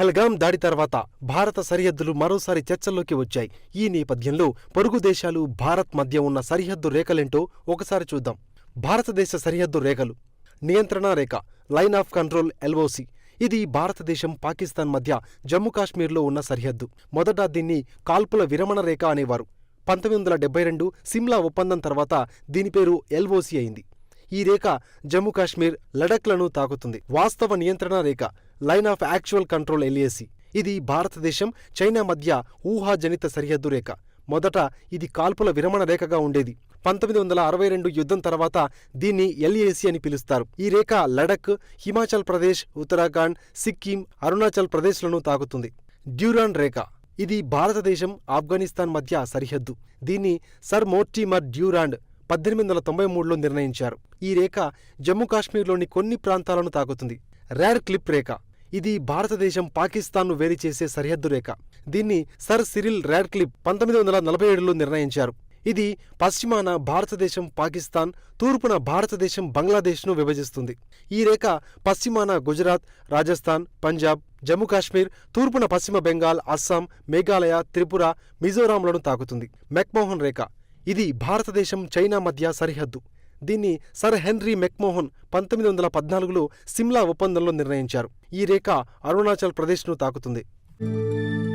పహల్గాం దాడి తర్వాత భారత సరిహద్దులు మరోసారి చర్చల్లోకి వచ్చాయి. ఈ నేపథ్యంలో పొరుగు దేశాలు భారత్ మధ్య ఉన్న సరిహద్దు రేఖలేంటో ఒకసారి చూద్దాం. భారతదేశ సరిహద్దు రేఖలు. నియంత్రణ రేఖ లైన్ ఆఫ్ కంట్రోల్ ఎల్ఓసి. ఇది భారతదేశం పాకిస్తాన్ మధ్య జమ్మూ కాశ్మీర్లో ఉన్న సరిహద్దు. మొదట దీన్ని కాల్పుల విరమణ రేఖ అనేవారు. పంతొమ్మిది వందల డెబ్బై రెండు సిమ్లా ఒప్పందం తర్వాత దీని పేరు ఎల్ఓసి అయింది. ఈ రేఖ జమ్మూ కాశ్మీర్ లడఖ్లను తాకుతుంది. వాస్తవ నియంత్రణ రేఖ line of actual control LAC ఇది భారతదేశం చైనా మధ్య ఊహాజనిత సరిహద్దు రేఖ. మొదట ఇది కాల్పుల విరమణ రేఖగా ఉండేది. పంతొమ్మిది వందల అరవై రెండు యుద్ధం తర్వాత దీన్ని ఎల్ఏసి అని పిలుస్తారు. ఈ రేఖ లడఖ్ హిమాచల్ ప్రదేశ్ ఉత్తరాఖండ్ సిక్కిం అరుణాచల్ ప్రదేశ్లను తాకుతుంది. డ్యూరాన్ రేఖ. ఇది భారతదేశం ఆఫ్ఘనిస్తాన్ మధ్య సరిహద్దు. దీన్ని సర్ మోర్టిమర్ డ్యూరాండ్ పద్దెనిమిది వందల తొంభై మూడులో నిర్ణయించారు. ఈ రేఖ జమ్మూ కాశ్మీర్లోని కొన్ని ప్రాంతాలను తాకుతుంది. ర్యార్ క్లిప్ రేఖ. ఇది భారతదేశం పాకిస్తాన్ను వేరు చేసే సరిహద్దు రేఖ. దీన్ని సర్ సిరిల్ ర్యాడ్ క్లిప్ పంతొమ్మిది వందల నలభై ఏడులో నిర్ణయించారు. ఇది పశ్చిమాన భారతదేశం పాకిస్తాన్ తూర్పున భారతదేశం బంగ్లాదేశ్ను విభజిస్తుంది. ఈ రేఖ పశ్చిమాన గుజరాత్ రాజస్థాన్ పంజాబ్ జమ్మూ కాశ్మీర్ తూర్పున పశ్చిమ బెంగాల్ అస్సాం మేఘాలయ త్రిపుర మిజోరాంలను తాకుతుంది. మెక్మోహన్ రేఖ. ఇది భారతదేశం చైనా మధ్య సరిహద్దు. దీన్ని సర్ హెన్రీ మెక్మోహన్ పంతొమ్మిది వందల పద్నాలుగులో సిమ్లా ఒప్పందంలో నిర్ణయించారు. ఈ రేఖ అరుణాచల్ ప్రదేశ్ను తాకుతుంది.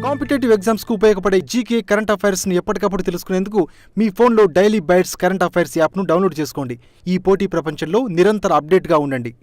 కాంపిటేటివ్ ఎగ్జామ్స్కు ఉపయోగపడే జీకే కరెంట్ అఫైర్స్ని ఎప్పటికప్పుడు తెలుసుకునేందుకు మీ ఫోన్లో డైలీ బైట్స్ కరెంట్ అఫైర్స్ యాప్ను డౌన్లోడ్ చేసుకోండి. ఈ పోటీ ప్రపంచంలో నిరంతర అప్డేట్గా ఉండండి.